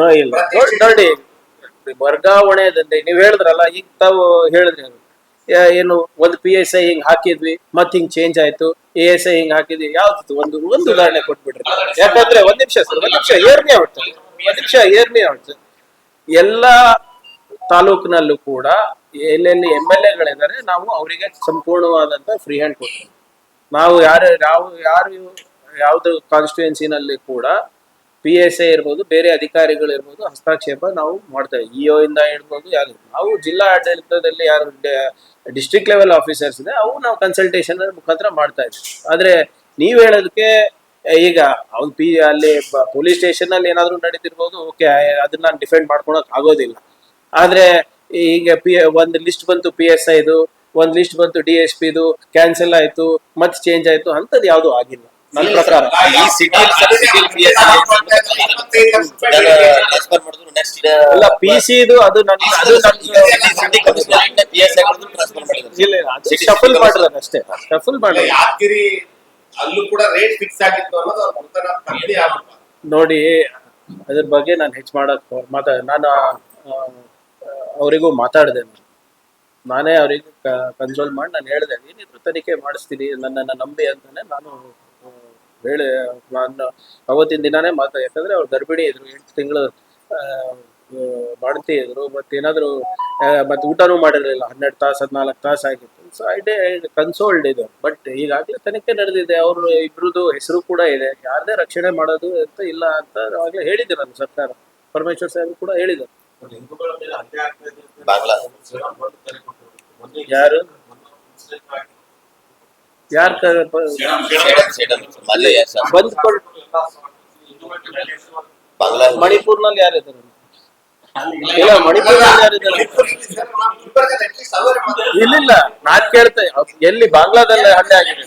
ಇಲ್ಲ. ನೋಡಿ- ವರ್ಗಾವಣೆ ದಂಧೆ. ನೀವ್ ಹೇಳಿದ್ರಲ್ಲ, ಈಗ ತಾವು ಹೇಳಿದ್ರಿ ಏನು, ಒಂದು ಪಿ ಎಸ್ ಐ ಹಿಂಗ್ ಹಾಕಿದ್ವಿ ಮತ್ ಹಿಂಗ್ ಚೇಂಜ್ ಆಯ್ತು. ಎ ಎಸ್ ಐ ಹಿಂಗ್ ಹಾಕಿದ್ವಿ. ಯಾವ್ದು ಒಂದು ಒಂದು ಉದಾಹರಣೆ ಕೊಟ್ಬಿಡ್ರಿ. ಯಾಕಂದ್ರೆ ಒಂದ್ ನಿಮಿಷ ಸರ್, ಒಂದ್ ನಿಮಿಷ. ಏರ್ನೇ ಆಗುತ್ತೆ ಒಂದ್ ನಿಮಿಷ, ಏರ್ನೇ ಆಗುತ್ತೆ ಎಲ್ಲಾ ತಾಲೂಕಿನಲ್ಲೂ ಕೂಡ ಎಲ್ಲೆಲ್ಲಿ ಎಂ ಎಲ್ ಎಗಳಿದ್ದಾರೆ ನಾವು ಅವರಿಗೆ ಸಂಪೂರ್ಣವಾದಂತ ಫ್ರೀ ಹ್ಯಾಂಡ್ ಕೊಡ್ತೀವಿ ನಾವು ಯಾರು, ಯಾವ, ಯಾರು, ಯಾವ್ದು ಕಾನ್ಸ್ಟಿಟ್ಯೂನ್ಸಿನಲ್ಲಿ ಕೂಡ ಪಿ ಎಸ್ ಐ ಇರ್ಬೋದು, ಬೇರೆ ಅಧಿಕಾರಿಗಳು ಇರ್ಬೋದು, ಹಸ್ತಕ್ಷೇಪ ನಾವು ಮಾಡ್ತೇವೆ ಇಒ ಇಂದ ಇರ್ಬೋದು. ಯಾರು ನಾವು ಜಿಲ್ಲಾ ಆಡಳಿತದಲ್ಲಿ ಯಾರು ಡಿಸ್ಟ್ರಿಕ್ಟ್ ಲೆವೆಲ್ ಆಫೀಸರ್ಸ್ ಇದೆ, ಅವು ನಾವು ಕನ್ಸಲ್ಟೇಷನ್ ಮುಖಾಂತರ ಮಾಡ್ತಾ ಇದ್ವಿ ಆದ್ರೆ ನೀವ್ ಹೇಳೋದಕ್ಕೆ, ಈಗ ಅವ್ನ್ ಪಿ ಅಲ್ಲಿ ಪೊಲೀಸ್ ಸ್ಟೇಷನ್ ಅಲ್ಲಿ ಏನಾದ್ರು ನಡೀತಿರ್ಬೋದು, ಓಕೆ, ಅದನ್ನ ನಾನು ಡಿಫೆಂಡ್ ಮಾಡ್ಕೊಳಕ್ ಆಗೋದಿಲ್ಲ. ಆದ್ರೆ ಈಗ ಪಿ ಒಂದ್ ಲಿಸ್ಟ್ ಬಂತು ಪಿ ಎಸ್ ಐದು ಒಂದ್ ಲಿಸ್ಟ್ ಬಂತು ಡಿ ಎಸ್ ಪಿದು ಕ್ಯಾನ್ಸಲ್ ಆಯ್ತು, ಮತ್ತೆ ಚೇಂಜ್ ಆಯ್ತು, ಅಂತದ್ ಯಾವ್ದು ಆಗಿಲ್ಲ. ನನ್ನ ಪ್ರಕಾರ ಈ ಸಿಟಿ ಟ್ರಾನ್ಸ್ಫರ್ ಮಾಡಿದ್ರು ನೆಕ್ಸ್ಟ್ ಅಲ್ಲ ಪಿ ಸಿ ಇದು ಅದು ನನ್ನ ಅದು ನನ್ city commissioner P S transfer ಮಾಡಿದ್ರು ಇಲ್ಲ ಇಲ್ಲ, ಶಫಲ್ ಮಾಡಿರೋದು ಅಷ್ಟೇ. ಶಫಲ್ ಮಾಡಿರೋದು ಯಾದಗಿರಿ ಅಲ್ಲೂ ಕೂಡ ರೇಟ್ ಫಿಕ್ಸ್ ಆಗಿತ್ತು ಅನ್ನೋದು ಅವ್ರ ತಮ್ಮದೇ ಆರೋಪ ನೋಡಿ ಅದ್ರ ಬಗ್ಗೆ ನಾನು ಹೆಚ್ಚು ಮಾಡಕ್ ಮಾತಾಡ ನಾನು ಅವರಿಗೂ ಮಾತಾಡಿದೆ ನಾನು. ಅವ್ರಿಗೆ ಕನ್ಸೋಲ್ ಮಾಡಿ ನಾನು ಹೇಳಿದೆ ಏನಿದ್ರು ತನಿಖೆ ಮಾಡಿಸ್ತೀನಿ ನನ್ನನ್ನು ನಂಬಿ ಅಂತಾನೆ ನಾನು ಹೇಳಿ ನಾನು ಅವತ್ತಿನ ದಿನಾನೇ ಮಾತಾ ಯಾಕಂದ್ರೆ ಅವ್ರು ಗರ್ಭಿಣಿ ಇದ್ರು ಎಂಟು ತಿಂಗಳು ಬಾಣತಿ ಇದ್ರು ಮತ್ತೇನಾದ್ರು ಮತ್ತೆ ಊಟನೂ ಮಾಡಿರಲಿಲ್ಲ ಹನ್ನೆರಡು ತಾಸು ಹದಿನಾಲ್ಕು ತಾಸು ಆಗಿತ್ತು. ಸೊ ಐ ಡೇ ಕನ್ಸೋಲ್ಡ್ ಇದು. ಬಟ್ ಈಗಾಗಲೇ ತನಿಖೆ ನಡೆದಿದೆ ಅವರು ಇಬ್ರದ್ದು ಹೆಸರು ಕೂಡ ಇದೆ. ಯಾರದೇ ರಕ್ಷಣೆ ಮಾಡೋದು ಅಂತ ಇಲ್ಲ ಅಂತ ಅವಾಗಲೇ ಹೇಳಿದ್ದೆ ನಾನು ಸರ್ಕಾರ. ಪರಮೇಶ್ವರ್ ಸಾಹೇಬ್ ಕೂಡ ಹೇಳಿದರು. ಯಾರು? ಹಿಂದೂಗಳ ಮೇಲೆ ಹೆಸರು- ಬಾಂಗ್ಲಾ ಮಣಿಪುರ್ನಲ್ಲಿ ಯಾರಿದ್ದಾರೆ ಇಲ್ಲ ಮಣಿಪುರ್ನಲ್ಲಿ ಯಾರಿದ್ದಾರೆ ಇಲ್ಲ ನಾನ್ ಕೇಳ್ತೆ ಎಲ್ಲಿ? ಬಾಂಗ್ಲಾದಲ್ಲಿ ಹಲ್ಲೆ ಆಗಿದೆ